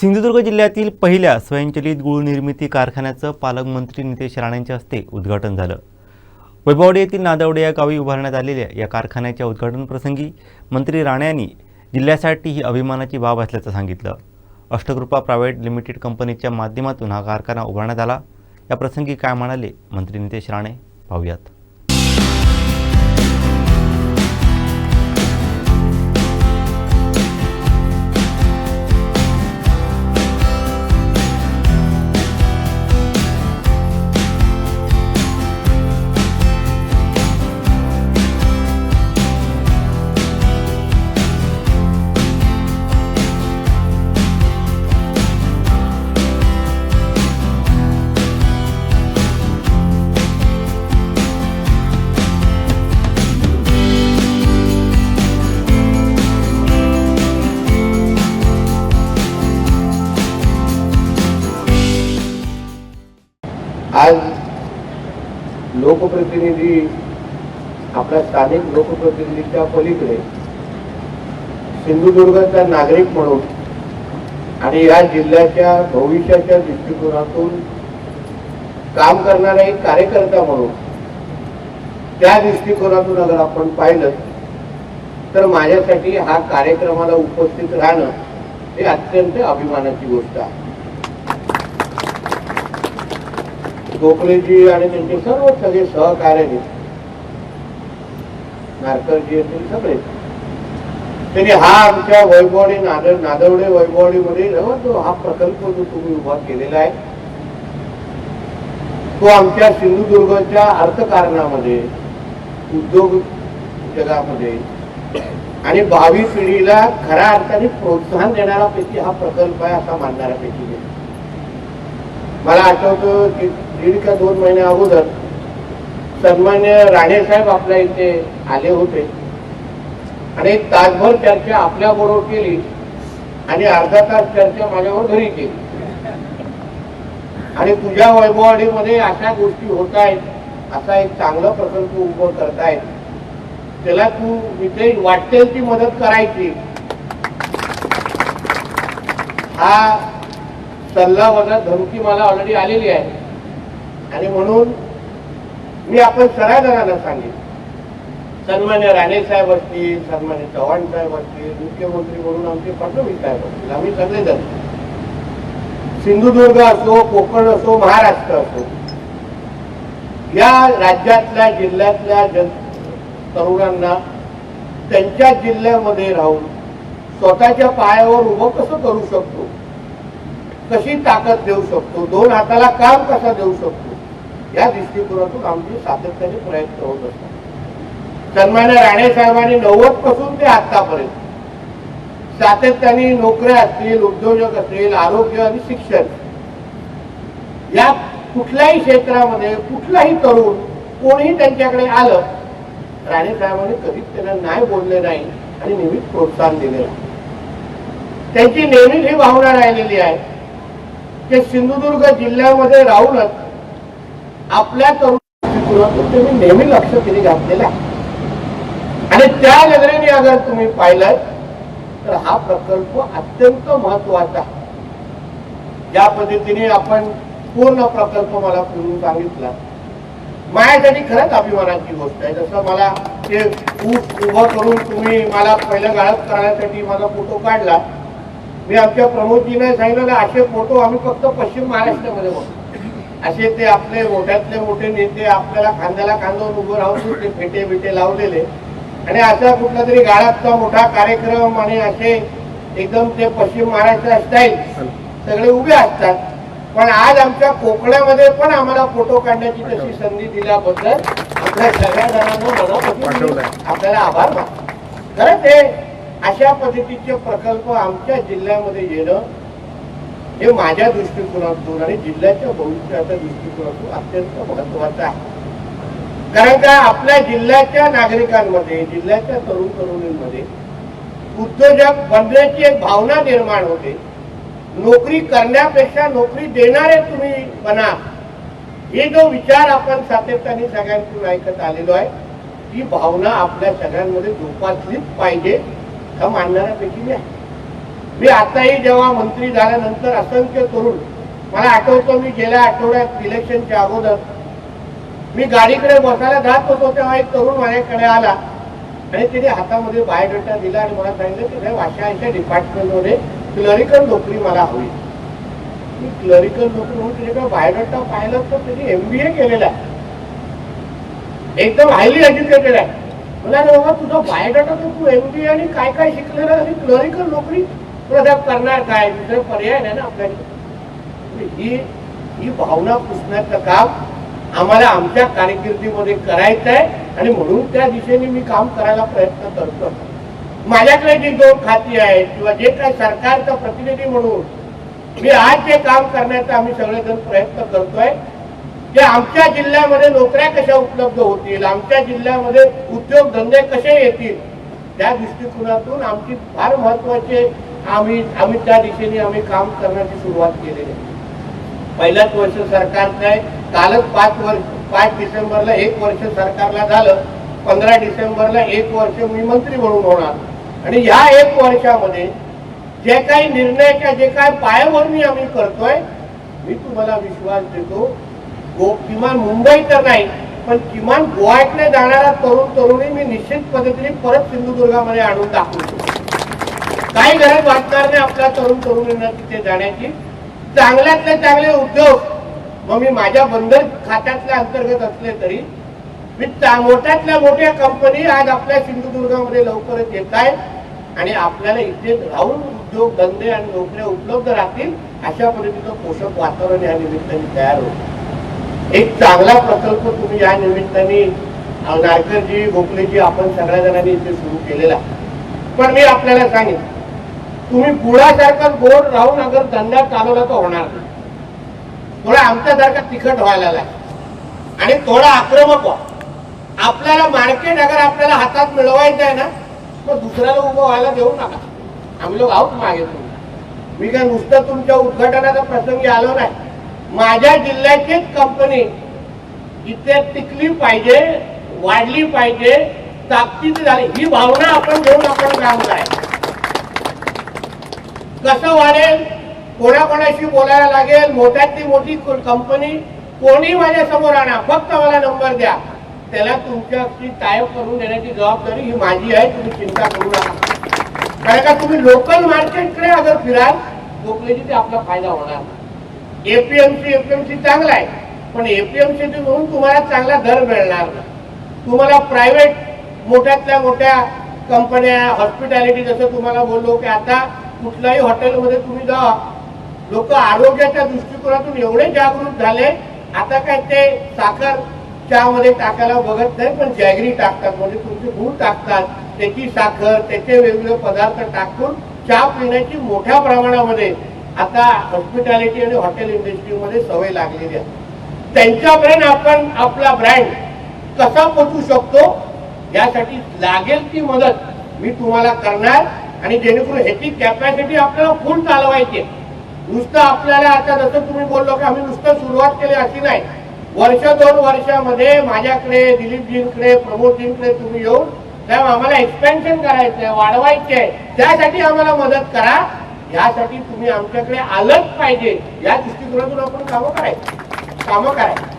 सिंधुदुर्ग जिल्ह्यातील पहिल्या स्वयंचलित गुळ निर्मिती कारखान्याचं पालकमंत्री नितेश राणेंच्या हस्ते उद्घाटन झालं. वैभवडे येथील नादवडे या गावी उभारण्यात आलेल्या या कारखान्याच्या उद्घाटनप्रसंगी मंत्री राणे यांनी जिल्ह्यासाठी ही अभिमानाची बाब असल्याचं सांगितलं. अष्टकृपा प्रायव्हेट लिमिटेड कंपनीच्या माध्यमातून हा कारखाना उभारण्यात आला. या प्रसंगी काय म्हणाले मंत्री नितेश राणे? पाहूयात. आज लोकप्रतिनिधी आपल्या स्थानिक लोकप्रतिनिधीच्या पलीकडे सिंधुदुर्गचा नागरिक म्हणून आणि या जिल्ह्याच्या भविष्याच्या दृष्टिकोनातून काम करणारा एक कार्यकर्ता म्हणून त्या दृष्टिकोनातून अगर आपण पाहिलं तर माझ्यासाठी हा कार्यक्रमाला उपस्थित राहणं हे अत्यंत अभिमानाची गोष्ट आहे. गोखलेजी आणि त्यांचे सर्व सगळे सहकार्याने नारकरजी असतील सगळे. त्यांनी हा आमच्या वैभवडी नाद नादवडे वैभवडीमध्ये जो हा प्रकल्प जो तुम्ही उभा केलेला आहे तो आमच्या सिंधुदुर्गच्या अर्थकारणामध्ये उद्योग जगामध्ये आणि भावी पिढीला खऱ्या अर्थाने प्रोत्साहन देणारा पैकी हा प्रकल्प आहे असा मानणाऱ्या पैकी मला आठवतं की दीड का दोन महिन्या अगोदर सन्मान्य राणे साहेब आपल्या इथे आले होते. आणि एक तासभर चर्चा आपल्या बरोबर केली आणि अर्धा तास चर्चा माझ्यावर घरी केली. आणि तुझ्या वैभववाडीमध्ये अशा गोष्टी होत आहेत असा एक चांगला प्रकल्प उभं करतायत. त्याला तू इथे वाटेल ती मदत करायची. हा सल्ला वजा धमकी मला ऑलरेडी आलेली आहे. आणि म्हणून मी आपण सगळ्या जणांना सांगेन. सन्मान्य राणे साहेब असतील सन्मान्य चव्हाण साहेब असतील मुख्यमंत्री म्हणून आमचे फडणवीस साहेब असतील. आम्ही सगळेजण. सिंधुदुर्ग असो कोकण असो महाराष्ट्र असो या राज्यातल्या जिल्ह्यातल्या जन तरुणांना त्यांच्या जिल्ह्यामध्ये राहून स्वतःच्या पायावर उभं कसं करू शकतो? कशी ताकद देऊ शकतो? दोन हाताला काम कसा देऊ शकतो? या दृष्टिकोनातून आमचे सातत्याने प्रयत्न होत असतात. सन्मान्य राणे साहेबांनी नव्वदपासून ते आतापर्यंत सातत्याने नोकऱ्या असतील उद्योजक असतील आरोग्य आणि शिक्षण. या कुठल्याही क्षेत्रामध्ये कुठलाही तरुण कोणीही त्यांच्याकडे आलं राणे साहेबांनी कधीच त्यांना नाही बोलले नाही आणि नेहमीच प्रोत्साहन दिले नाही. त्यांची नेहमीच ही भावना राहिलेली आहे की सिंधुदुर्ग जिल्ह्यामध्ये राहूनच आपल्या तरुण तुम्ही नेहमी लक्ष तिने घातलेलं आहे. आणि त्या नजरेने अगर तुम्ही पाहिलं तर हा प्रकल्प अत्यंत महत्त्वाचा ज्या पद्धतीने आपण पूर्ण प्रकल्प मला फिरून सांगितला. माझ्यासाठी खरंच अभिमानाची गोष्ट आहे. जसं मला ते ऊस उभं करून तुम्ही मला पहिल्या गाळप करण्यासाठी माझा फोटो काढला. मी आमच्या प्रमोदजीने सांगितलं ना असे फोटो आम्ही फक्त पश्चिम महाराष्ट्रामध्ये बघतो. असे ते आपले मोठ्यातले मोठे नेते आपल्याला खांद्याला खांद्यावर उभं राहून ते फेटे बिटे लावलेले. आणि असा कुठला तरी गाळाचा मोठा कार्यक्रम आणि असे एकदम ते पश्चिम महाराष्ट्र स्टाईल सगळे उभे असतात. पण आज आमच्या कोकणामध्ये पण आम्हाला फोटो काढण्याची तशी संधी दिल्याबद्दल आपल्या सगळ्या जणांना आपल्याला आभार मानतो. खरंच हे अशा पद्धतीचे प्रकल्प आमच्या जिल्ह्यामध्ये येणं हे माझ्या दृष्टिकोनातून आणि जिल्ह्याच्या भविष्याच्या दृष्टिकोनातून अत्यंत महत्वाचं आहे. कारण का आपल्या जिल्ह्याच्या नागरिकांमध्ये जिल्ह्याच्या तरुण तरुणींमध्ये उद्योजक बनण्याची एक भावना निर्माण होते. नोकरी करण्यापेक्षा नोकरी देणारे तुम्ही बना. हे जो विचार आपण सातत्याने सगळ्यांकडून ऐकत आलेलो आहे ती भावना आपल्या सगळ्यांमध्ये जोपासलीच पाहिजे हा मानणाऱ्यापैकी मी आहे. मी आताही जेव्हा मंत्री झाल्यानंतर असंख्य तरुण मला आठवतो मी गेल्या आठवड्यात इलेक्शनच्या अगोदर मी गाडीकडे बसायला जात होतो तेव्हा एक तरुण माझ्याकडे आला आणि तिने हातामध्ये बायोडेटा दिला आणि मला सांगितलं की साहेब अशा अशा डिपार्टमेंटमध्ये क्लरिकल नोकरी मला हवी. मी क्लरिकल नोकरी म्हणून तिच्याकडे बायोडेटा पाहिलं तर त्यांनी एम बी ए केलेला आहे. एकदम हायली एज्युकेटेड आहे. मला बाबा तुझा बायोडेटा तर तू एम बी आणि काय काय शिकलेला आणि क्लरिकल नोकरी प्रदक करणार काय? दुसरं पर्याय नाही ना आपल्याकडे. ही ही भावना पुसण्याचं काम आम्हाला आमच्या कारकिर्दीमध्ये करायचं आहे आणि म्हणून त्या दिशेने मी काम करायला प्रयत्न करतो माझ्याकडे जी दोन खाती आहेत किंवा जे काय सरकारचा प्रतिनिधी म्हणून मी आज जे काम करण्याचा आम्ही सगळेजण प्रयत्न करतोय की आमच्या जिल्ह्यामध्ये नोकऱ्या कशा उपलब्ध होतील? आमच्या जिल्ह्यामध्ये उद्योगधंदे कसे येतील? त्या दृष्टिकोनातून आमची फार महत्त्वाचे आम्ही आम्ही त्या दिशेने आम्ही काम करण्याची सुरुवात केलेली आहे. पहिल्याच वर्ष सरकारचं आहे कालच पाच वर्ष पाच डिसेंबरला एक वर्ष सरकारला झालं पंधरा डिसेंबरला एक वर्ष मी मंत्री म्हणून होणार. आणि ह्या एक वर्षामध्ये जे काही निर्णयाच्या जे काय पायावरणी आम्ही करतोय मी तुम्हाला विश्वास देतो गो किमान मुंबई तर नाही पण किमान गोव्याकडे जाणारा तरुण तरुणी मी निश्चित पद्धतीने परत सिंधुदुर्गामध्ये आणून दाखवतो काही गरज वाटणार नाही आपल्या तरुण तरुणींना तिथे जाण्याची. चांगल्यातले चांगले उद्योग. मग मी माझ्या बंदर खात्यातल्या अंतर्गत असले तरी मी मोठ्यातल्या मोठ्या कंपनी आज आपल्या सिंधुदुर्गामध्ये लवकरच येत आहेत आणि आपल्याला इथे राहून उद्योग धंदे आणि नोकऱ्या उपलब्ध राहतील अशा पद्धतीचं पोषक वातावरण या निमित्ताने तयार होतं एक चांगला प्रकल्प तुम्ही या निमित्ताने नारकरजी गोखलेजी आपण सगळ्या जणांनी इथे सुरू केलेला. पण मी आपल्याला सांगेन तुम्ही गुळासारखा गोड राहून अगर धंदा चालवला तर होणार नाही. थोडा आमच्यासारखा तिखट व्हायला लागेल. आणि थोडा आक्रमक व्हा. आपल्याला मार्केट अगर आपल्याला हातात मिळवायचं आहे ना मग दुसऱ्याला उभं व्हायला देऊ नका. आम्ही लोक आहोत मागे तुम्ही. मी काय नुसतं तुमच्या उद्घाटनाचा प्रसंगी आलो नाही. माझ्या जिल्ह्याचीच कंपनी इथे टिकली पाहिजे वाढली पाहिजे ताकदीची झाली. ही भावना आपण घेऊन आपण काम करायचं कसं वाढेल? कोणाकोणाशी बोलायला लागेल? मोठ्यातली मोठी कंपनी कोणी माझ्यासमोर आणा? फक्त मला नंबर द्या. त्याला तुमच्याशी टायप करून देण्याची जबाबदारी ही माझी आहे. तुम्ही चिंता करू नका. कारण का तुम्ही लोकल मार्केटकडे अगर फिराल गोखलेची ते आपला फायदा होणार एपीएमसी एपीएमसी चांगला आहे. पण एपीएमसी म्हणून तुम्हाला चांगला दर मिळणार तुम्हाला प्रायव्हेट मोठ्यातल्या मोठ्या कंपन्या हॉस्पिटॅलिटी जसं तुम्हाला बोललो की आता कुठल्याही हॉटेलमध्ये तुम्ही जा. लोक आरोग्याच्या दृष्टिकोनातून एवढे जागृत झाले. आता काय ते साखर चहामध्ये टाकायला बघत नाही पण जॅगरी टाकतात. म्हणजे तुमचे गुळ टाकतात. त्याची साखर त्याचे वेगवेगळे पदार्थ टाकून चहा पिण्याची मोठ्या प्रमाणामध्ये आता हॉस्पिटॅलिटी आणि हॉटेल इंडस्ट्रीमध्ये सवय लागलेली आहे. त्यांच्यापर्यंत आपण आपला ब्रँड कसा पोचू शकतो यासाठी लागेल ती मदत मी तुम्हाला करणार. आणि जेणेकरून ह्याची कॅपॅसिटी आपल्याला फुल चालवायची नुसतं आपल्याला आता जसं तुम्ही बोललो की आम्ही नुसतं सुरुवात केली अशी नाही. वर्ष दोन वर्षामध्ये माझ्याकडे दिलीपजींकडे प्रमोदजींकडे तुम्ही येऊन साहेब आम्हाला एक्सपेन्शन करायचं आहे वाढवायचे आहे. त्यासाठी आम्हाला मदत करा. यासाठी तुम्ही आमच्याकडे आलंच पाहिजे. या दृष्टिकोनातून आपण कामं करायची. कामं करायची.